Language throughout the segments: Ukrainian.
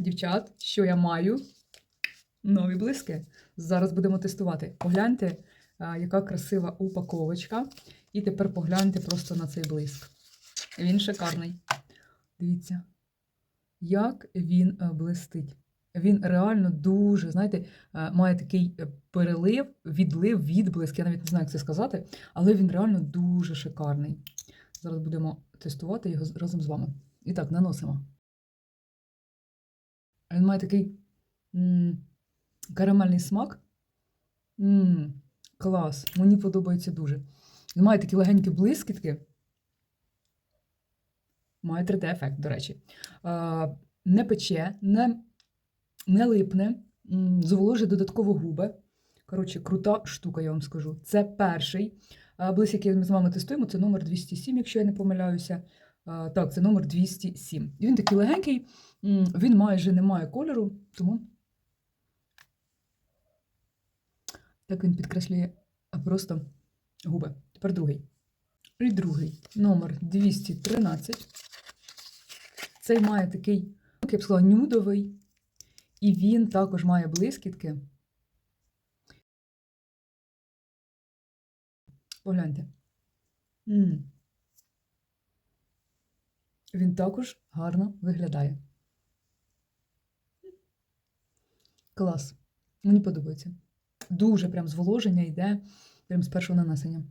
Дівчат, що я маю? Нові блиски. Зараз будемо тестувати. Погляньте, яка красива упаковочка. І тепер погляньте просто на цей блиск. Він шикарний. Дивіться, як він е, блистить. Він реально дуже, знаєте, е, має такий е, перелив, відлив, відблиск. Я навіть не знаю, як це сказати, але він реально дуже шикарний. Зараз будемо тестувати його разом з вами. І так, наносимо. Він має такий м, карамельний смак. М, клас, мені подобається дуже. Він має такі легенькі блискітки. Має 3D-ефект, до речі. А, не пече, не, не липне, зволожує додатково губи. Коротше, крута штука, я вам скажу. Це перший блиск, який ми з вами тестуємо. Це номер 207, якщо я не помиляюся. Так, це номер 207. Він такий легенький, він майже не має кольору, тому так він підкреслює просто губи. Тепер другий. І другий номер 213. Цей має такий, як я б сказала, нюдовий. І він також має блискітки. Погляньте. Він також гарно виглядає. Клас. Мені подобається. Дуже прям зволоження йде прям з першого нанесення.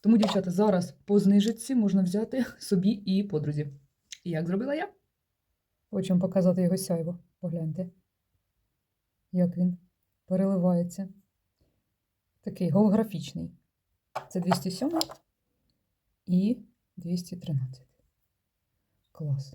Тому, дівчата, зараз по знижці можна взяти собі і подрузі. І як зробила я? Хочу вам показати його сяйво. Погляньте, як він переливається. Такий голографічний. Це 207 і 213. Клас.